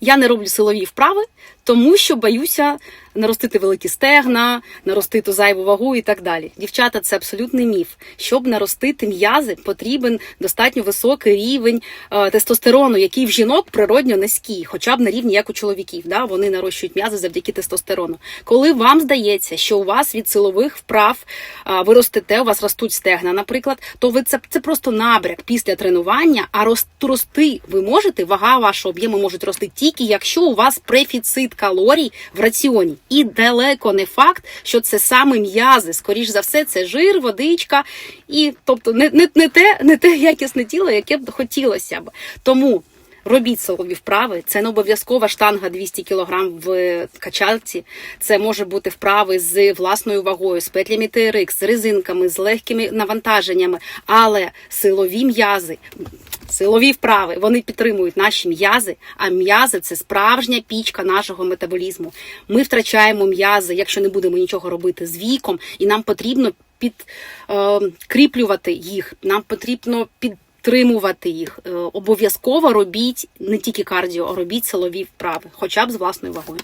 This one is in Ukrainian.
Я не роблю силові вправи, тому що боюся наростити великі стегна, наростити зайву вагу і так далі. Дівчата, це абсолютний міф. Щоб наростити м'язи, потрібен достатньо високий рівень е, тестостерону, який в жінок природньо низький, хоча б на рівні як у чоловіків. Да? Вони нарощують м'язи завдяки тестостерону. Коли вам здається, що у вас від силових вправ а, ви ростете, у вас ростуть стегна, наприклад, то ви це, це просто набряк після тренування. А рост, рости ви можете, вага вашого об'єму можуть рости тільки якщо у вас префіцит калорій в раціоні. І далеко не факт, що це саме м'язи. Скоріш за все, це жир, водичка, і тобто не, не, не те, не те якісне тіло, яке б хотілося б. Тому. Робіть силові вправи. Це не обов'язкова штанга 200 кг в качалці. Це може бути вправи з власною вагою, з петлями TRX, з резинками, з легкими навантаженнями. Але силові м'язи, силові вправи, вони підтримують наші м'язи. А м'язи це справжня пічка нашого метаболізму. Ми втрачаємо м'язи, якщо не будемо нічого робити з віком, і нам потрібно підкріплювати їх. Нам потрібно під підтримувати їх. Е, Обов'язково робіть не тільки кардіо, а робіть силові вправи, хоча б з власною вагою.